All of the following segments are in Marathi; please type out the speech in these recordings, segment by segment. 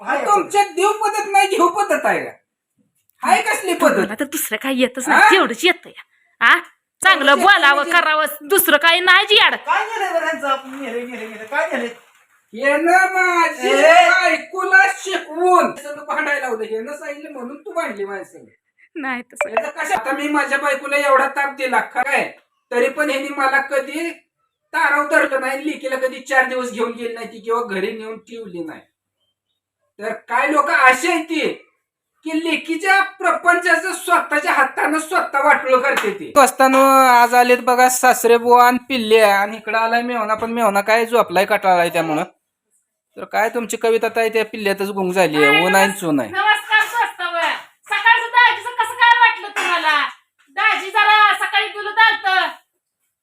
हाय तुमच्यात देव पद्धत नाही घेऊ पद्धत आहे का? हाय कसली पद्धत? मला तर दुसरं काही येतच हा? नाही तेवढंच येत आ चांगलं बोलावं म्हणजे? करावं दुसरं काही नाही जी काय झालंय बरं यांचं आपण नेले नेले नेले काय झाले येणं माझी ए! ऐकूला शिकवून. सगळं भांडायला लावलं येणं सांगितलं म्हणून तू भांडली माझ्या नाही तसं याचं कशा आता मी माझ्या बायकोला एवढा ताप दिला काय? तरी पण ह्यांनी मला कधी ताराव धरलं नाही लेकीला कधी चार दिवस घेऊन गेली नाही ती किंवा घरी नेऊन ठेवली नाही. तर काय लोक असे आहेत ती की लेकीच्या प्रपंचाचं स्वतःच्या हातानं स्वतः वाटलं करते ती. असताना आज आलेत बघा सासरे बुवा आणि पिल्ले. आणि इकडं आलाय मेवना पण मेवना काय झोपलाय कटाळाय त्यामुळं. तर काय तुमची कविता ताई त्या पिल्ल्यातच गुंग झाली आहे ऊन आहे चून आहे नमस्कार स्वस्ताव सकाळचं दाजीचं कसं काय वाटलं तुम्हाला दाजी जरा सकाळी तुला दालत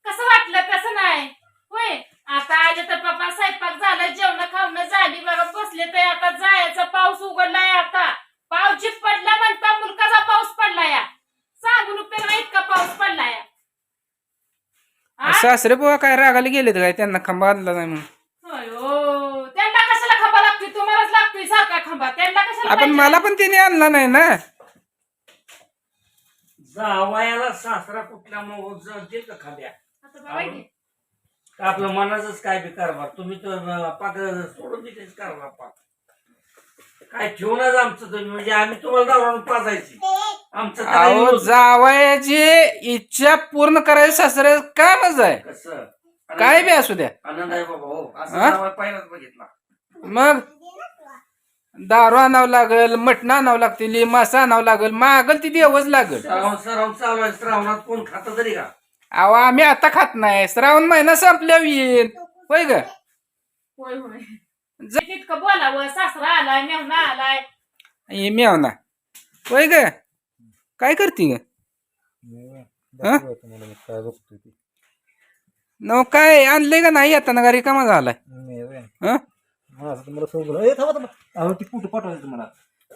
कसं वाटलं कसं नाही होय आता आज तर पप्पा स्वयंपाक झाला जेवण खावणं झाली बघा बसले तर आता जायचा पाऊस उघडलाय आता. पाऊस जी पडला म्हणता मुलकाचा पाऊस पडलाय. सांगून उपयोग नाही इतका पाऊस पडलाय. हा? सासरे बुवा काय रागाला गेलेत काय? त्यांना खांबा आणला नाही म्हणून. अयो, त्यांना कशाला खांबा लागतोय? तुम्हालाच लागतोय सारखा खांबा. त्यांना कशाला आपण? मला पण तिने आणला नाही ना. जावायाला सासरा कुठला मग देत का खाद्या आता. आपलं मनाचंच काय बी कारभार तुम्ही तर पाक सोडून देतेच कारभार पाक. काय ठेवूनच आमचं तुम्ही म्हणजे आम्ही तुम्हाला दारून पाजायची. आमचं काय अहो विरोध. जावयाची इच्छा पूर्ण करायची सासरे काय मजा आहे. कसं? काय बी असू द्या. आनंद आहे बाबा हो. असं हा? जावई पहिलाच बघितला. मग? दारू आणावं लागल मटण आणावं लागतील मासा आणावं लागल मागल ती देवच लागल. श्रावण श्रावण चालू आहे. श्रावणात कोण खातं तरी का? अहो आम्ही आता खात नाही. श्रावण महिना संपल्यावर येईल होय ग? होय होय. तितकं बोलावं सासरा आलाय मेहना आलाय. हे मेवना होय ग? काय करते ग? हा? काय बघतोय ती. न काय आणलंय का नाही आता ना गाडी कामा झालाय हं? माझं मला सोबत ए थांबा थांबा. अहो ती कुठं पाठवायचं तुम्हाला.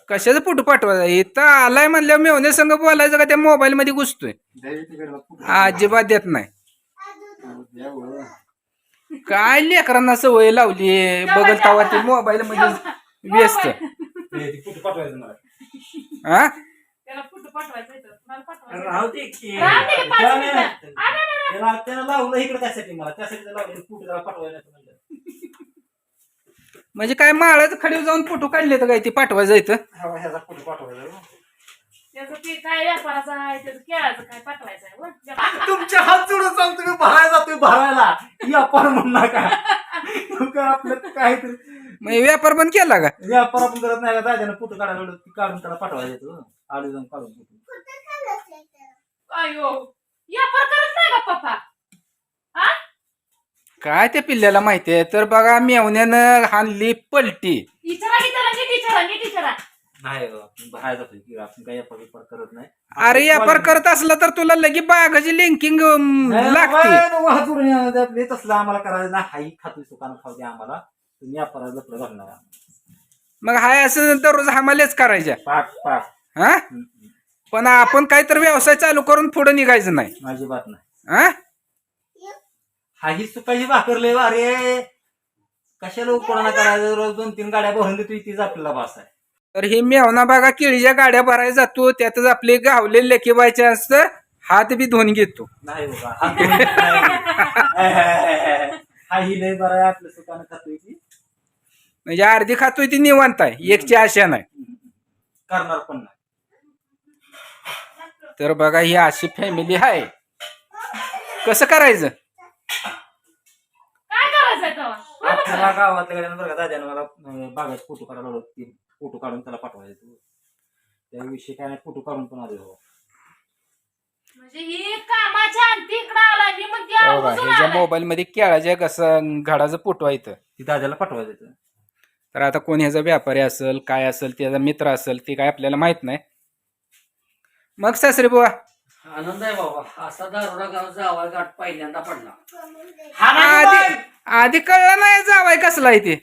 कशाचं फोटो पाठवायचा? इथं आलाय म्हणल्यावर मेवण्या संग बोलायचं का? त्या मोबाईल मध्ये घुसतोय. अजिबात देत नाही. काय लेकरांना सवय लावली बघल तवा ते मोबाईल मध्ये व्यस्त. पाठवायचं हा त्याला लावलं इकडे त्यासाठी मला. त्यासाठी लावलं. त्याला पाठवायला म्हणजे काय माळाचं खडीव जाऊन फोटो काढले तर काय ते पाठवायचं इथं? हा, ह्याचा कुठं पाठवायचा त्याचं ते काय व्यापाराचं आहे त्याचं केळाचं काय पाठवायचं आहे वर. जा. तुमचे हात जोडून सांगतो मी भरायला जातोय भरायला. व्यापार म्हणू नका. तू काय आपलं काहीतरी. मग हे व्यापार बंद केला का? व्यापार आपण करत नाही का? दादाने फोटो काढायला लावलं, ती काढून त्याला पाठवायला येतो. आली जाऊन काढून photo. अयो व्यापार करत नाही का पप्पा? काय त्या पिल्ल्याला माहिती आहे? तर बघा मेवण्यानं हाणली पलटी. नाही हो, आपण बाहेर जातोय की आपण काही करत नाही. अरे व्यापार करत असला तर तुला लगी बागाची लिंकिंग लागते. आम्हाला करायचं हाई खातोय खाऊ द्या आम्हाला. तुम्ही घालणार मग हाय असं दररोज हमालेच करायच्या. पाक पाक. हा? हम्म, हम्म. पण आपण काहीतरी व्यवसाय चालू करून पुढे निघायचं नाही. माझी बात नाही. हा? हा ही सुकाची भाकर लय अरे. कशाला कोणाला करायचं? रोज दोन तीन गाड्या भरून देतो तीच आपल्याला भास आहे. तर हे मेवना बागा केळीच्या गाड्या भरायला जातो त्यातच आपले गावले लेकीबायचे असतं हात बी धुवून घेतो. नाही बाबा हा दोन नाही. हा ही लय बरं आहे आपलं सुकानं खातोय की म्हणजे अर्धी खातोय ती निवांत आहे एकची आशा नाही. करणार पण नाही. तर बघा ही अशी फॅमिली आहे. कसं करायचं काय करायचंय आपल्याला गावातल्या गाड्यानं बरं का दाद्यानं मला बागात फोटो काढायला लावलं ते फोटो काढून त्याला पाठवायचं त्याविषयी काय नाही फोटो काढून पण आले हो म्हणजे ही कामाच्या अंती इकडं आलाय मी म्हणते बघा आवर्जून ह्याच्या आलाय. मोबाईल मध्ये केळाच्या कसं घडाचं फोटो आहे इथं. ती दाद्याला पाठवायचं ते. तर आता कोण ह्याचा व्यापारी असेल काय असेल त्याचा मित्र असेल ते काय आपल्याला माहीत नाही मग सासरे बुवा आनंद आहे बाबा असा दारोडा गाव जावा गाठ पहिल्यांदा पडला आधी आधी कळलं नाही जावाय कसला आहे ते.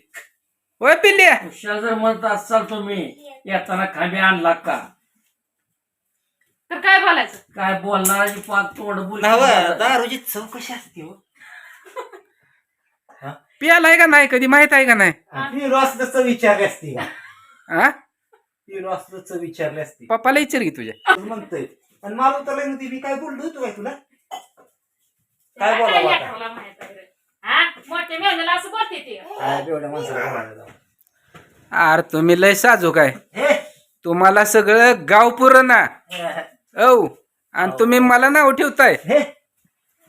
होय पिल्ल्या हुशार जर म्हणत असाल तुम्ही येताना खांबे आणला का? तर काय बोलायचं? काय बोलणाराची पाक तोंड बोल दारूची चव कशी असते हो. पियाला आहे का नाही कधी? माहीत आहे का नाही? ती रस तसं विचार असते. का हा पिलो असलं चव विचारले असते. पप्पाला विचार घे तुझ्या. तू म्हणतोय. आणि मला म्हणते मी काय बोललो होतो काय तुला? काय बोलावं आता? लेकराला माहीत आहे रे? मोठे मेहनला असं बोलते ते. काय एवढ्या माणसाला बोलायला जाऊ. अरे तुम्ही लय साजू काय हे? तुम्हाला सगळं गाव पुरं ना. औ आणि तुम्ही मला नाव ठेवताय. हे?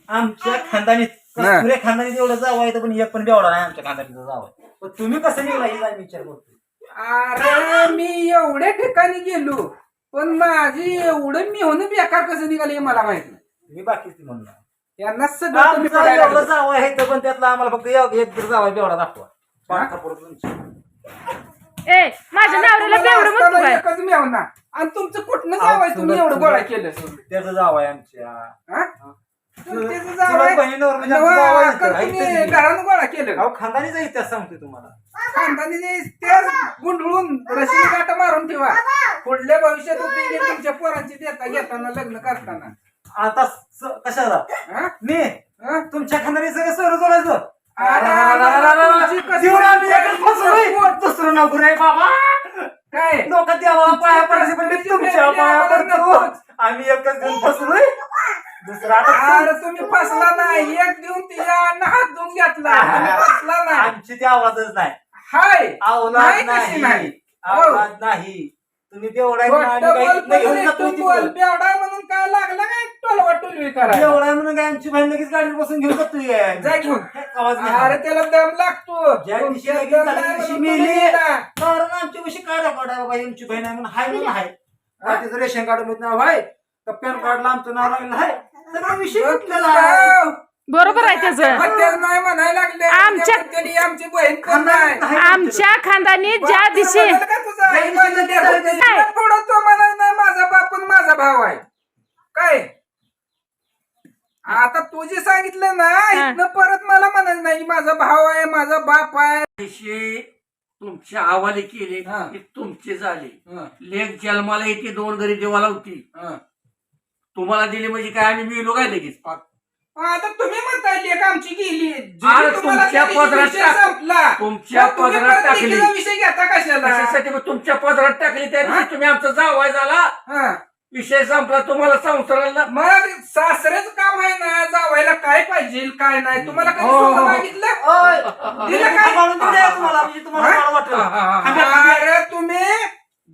आमच्या खानदानीत हा. पुऱ्या खानदानीत एवढं जावं आहे तर पण एक पण बेवडा नाही आमच्या खानदानीचं जावं आहे. पण तुम्ही कसं निघला हे जाय विचार करतो अरे मी एवढ्या ठिकाणी गेलो पण माझी एवढं मी होणं बेकार कसं निघाले हे मला माहीत नाही. तुम्ही बाकीच ती म्हणणार. यांना सगळं तुम्ही आमचं पडायला एवढं लागले. जावं आहे तर पण त्यातला आम्हाला फक्त एक एक जर जावं आहे बेवडा दाखवा. पाठ कपडं तुमची. ए माझ्या नवऱ्याला तुम्हाला बेवडं म्हणतो असताना काय एकच मेवना आणि तुमचं कुठनं जावाय तुम्ही एवढं गोळा केलं? त्याचं जावं आहे आमच्या. हा? तुमचं तुला जावंय- बहिणीवर म्हणजे आमचं नवा, जावं आहे अक्कल इथं. तुम्ही ऐकतं की? घरानं गोळा केलं. अहो खानदानीचा इतिहास सांगतोय तुम्हाला. खानदानी तेच गुंडळून रशी काटा मारून ठेवा. पुढल्या भविष्यात उपयोगी तुमच्या पोरांची देता घेताना लग्न करताना. आता स- कशाला हा? मी हा? तुमच्या खानदानी सगळं सोयरं जोडायचं अरे, तुमची कसं- जीवन आम्ही एकच फसलोय. दुसरं नको रे बाबा काय लोक देवाला पाया पडायचे पण मी तुमच्या पाया पडतो आम्ही एकच देऊन फसलोय दुसरा आता अरे तुम्ही फसला नाही एक देऊन तिच्या हात धुवून घेतला तुम्ही फसला नाही आमची ती आवाजच नाही हाय अवलाद नाही कशी नाही नाही अवलाद नाही तुम्ही बेवडाय म्हणून आम्ही काही घेऊन जातो बोल. बेवडा लागला काय करा बेवडाय म्हणून काय आमची बहीण लगेच गाडीवर बसून घेऊन जातोय? जा घेऊन. आवाज नाही. अरे त्याला दम लागतो. ज्या दिवशी तुमच्या लगेच दम झाली नाही तशी म्हणून मेली. तुम्ही गेला. कारण आमची कशी काढा बाबा यांची बहीण आहे म्हणून हाय म्हणून हाय. तिचं रेशन कार्डमध्ये नाव आहे तर पॅन कार्डला आमचं नाव आहे सगळा विषय आहे बरोबर आहे त्याचं. हत्याच नाही म्हणायला लागले. आमच्या- आमची बहीण पण नाही. आहे आमच्या खानदानी ज्या दिवशी का तुझा? आई काय? पुढं तो म्हणाल नाही माझा बाप आणि माझा भाव आहे. काय? आता तू जे सांगितलं ना इथनं परत मला म्हणाल नाही माझा भाव आहे माझा बाप आहे पैसे तुमच्या हवाले केले हा. की तुमचे झाले हं, लेख जन्माला येते दोन घरी देवाला होती हं. तुम्हाला दिली म्हणजे काय आम्ही मिळलो काय लगेच. आता तुम्ही म्हणताय लेख आमची गेली अरे, तुम्हाला तुमच्या त्या पदरात विषय टाक- संपला तुमच्या मग तुम्ही पदरात परत टाकली. लेकीचा विषय घेता कशाला कशासाठी मग तुमच्या पदरात टाकली त्या दिवशी? तुम्ही आमचा जावाय झाला हं. विषय संपला तुम्हाला संसाराला मग सासरेच काम आहे ना जावायला काय पाहिजे काय नाही. तुम्हाला कधी हो, सोनं. मागितलं? दिलं काय? तुम्हाला तुम्हाला हा? हा, खांद्या- अरे तुम्ही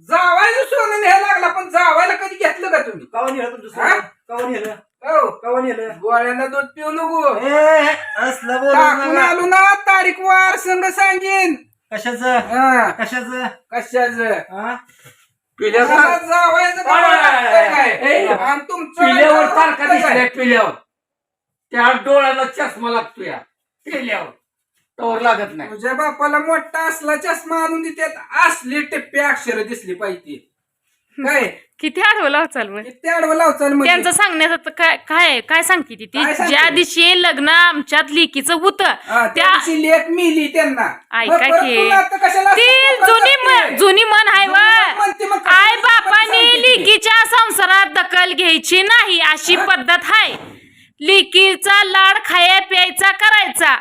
जावायचं सोनं न्यायला लागला पण जावायला कधी घेतलं का तुम्ही? हा? हो. गोळ्यांना दूध पिऊ नको. टाकून. आलो ना तारीख वार संग सांगेन. कशाचं? हा, कशाचं? कशाच? पिल्यावर जावायचं काय? काय? आणि तुमचं पिल्यावर तारखा? दिसल्या पिल्यावर. त्या डोळ्याला चष्मा लागतो या पिल्यावर. तोवर लागत नाही. तुझ्या बापाला मोठा असला चष्मा आणून देतात असली टिप्पे अक्षर दिसली पाहिजे. काय? किती आठवला चाल मग. किती आडवं लावचाल म्हणजे त्यांचं सांगण्याचं तर काय काय काय सांगते ती? ती काय सांगते? ज्या दिवशी लग्न आमच्यात लेकीचं होतं हा, त्या त्या दिवशी लेख मिली त्यांना. ऐका मग परत की. पुन्हा आता कशाला ती असं जुनी जुनी मन आहे जुनी मन म्हणते मग व कशाला आई बापाने सांगते ती? लिकीच्या संसारात दखल घ्यायची नाही अशी पद्धत आहे. लिकीचा लाड खाया प्यायचा करायचा.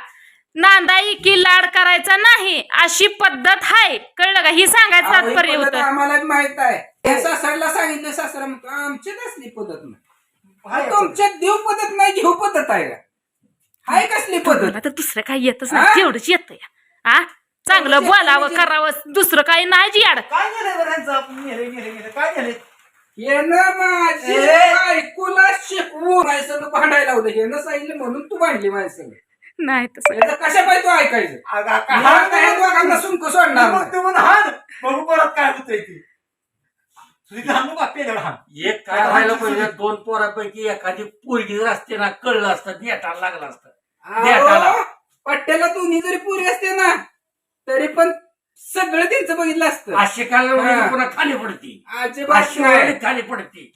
नांदाई की लाड करायचा नाही अशी पद्धत आहे कळलं का? ही सांगायचं अहो, ही तात्पर्य पद्धत होतं. आम्हाला बी माहीत आहे. हे. सासऱ्याला सांगितलं सासरा म्हणतो आमची कसली पद्धत नाही. तुमच्या देव पद्धत नाही घेऊ पद्धत आहे का? हाय कसली पद्धत? तर दुसरं काही येतच हा? नाही तेवढंच येत आ? चांगलं बोलावं म्हणजे- करावं दुसरं काही नाही जी याड काय नेलं बरं यांचं आपण नेलं नेलं नेलं काय नेलं येणं माझी ए! ऐकूला शिकवू भांडायला लावलं. येणं सांगितलं म्हणून तू भांडली माझ्या सगळं नाही तसं याचं कशा पाहिजे तू ऐकायचं? अगं, सोडणार मग. ते बघू परत काय होतंय ते. तुझी पेल्यावर एक काय व्हायला पाहिजे? दोन पोरापैकी एखादी पोरगी जर असते ना कळलं असतं नेटाला लागलं असतं. अहो, पट्ट्याला दोन्ही जरी पुरी असते ना तरी पण सगळं त्यांचं बघितलं असतं. काय हा. पुन्हा खाली पडती. अजिबात नाही. खाली पडती.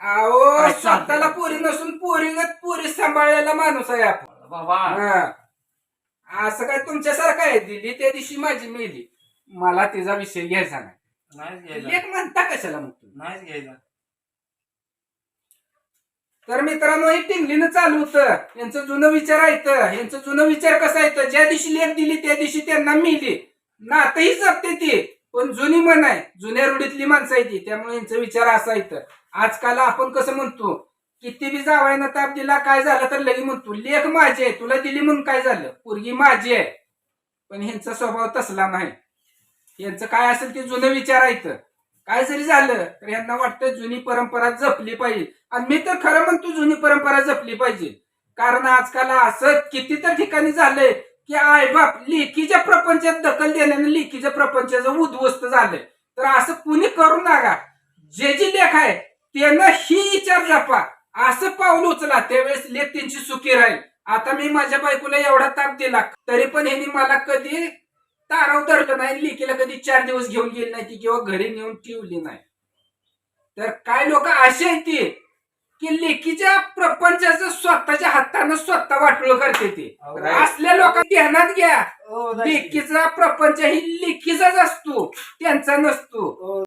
अहो काय? स्वतःला पोरी नसून पोरीगत पोरी सांभाळलेला माणूस आहे आपण. बाबा. हा. असं काय तुमच्यासारखं आहे? दिली त्या दिवशी माझी मेली. मला तिचा विषय घ्यायचा नाही. नाहीच लेख म्हणता कशाला मग तुम्ही? नाहीच घ्यायचा. तर मित्रांनो हे टिंगलीनं चालू होतं. यांचं जुनं विचार आहे यांचं जुनं विचार कसं आहे ज्या दिवशी लेख दिली त्या दिवशी त्यांना मिली. नातही जपते ती पण जुनी मन आहे जुन्या रूढीतली माणसं आहे ती त्यामुळे यांचा विचार असा येतं आजकाल आपण कसं म्हणतो किती बी जावायनं ताप दिला काय झालं तर लगी म्हणतो लेख माझी आहे तुला दिली म्हणून काय झालं? पोरगी माझी आहे. पण ह्यांचा स्वभाव तसला नाही. यांचं काय असेल ते जुनं विचार आहेत काय जरी झालं तर यांना वाटतं जुनी परंपरा जपली पाहिजे. आणि मी तर खरं म्हणतो जुनी परंपरा जपली पाहिजे. कारण आजकाल असं किती तर ठिकाणी झालंय की आय बाप लेकीच्या प्रपंचात दखल देण्याने लेकीच्या प्रपंचाचं उद्ध्वस्त झालंय. तर असं कुणी करू नका. जे जी लेख आहे त्यानं ही विचार जपा. असं पाऊल उचला. त्यावेळेस लेख त्यांची सुखी राहील. आता मी माझ्या बायकोला एवढा ताप दिला तरी पण ह्यांनी मला कधी ताराव धरलं नाही लेकीला कधी चार दिवस घेऊन गेली नाही ती किंवा घरी नेऊन ठेवली नाही. तर काय लोक असे आहेत ते की लेकीच्या प्रपंचाचं स्वतःच्या हातानं स्वतः वाटोळ करते ते. असल्या लोकांना ध्यानात घ्या. हो. लेकीचा प्रपंच ही लेकीचाच असतो. त्यांचा नसतो. हो,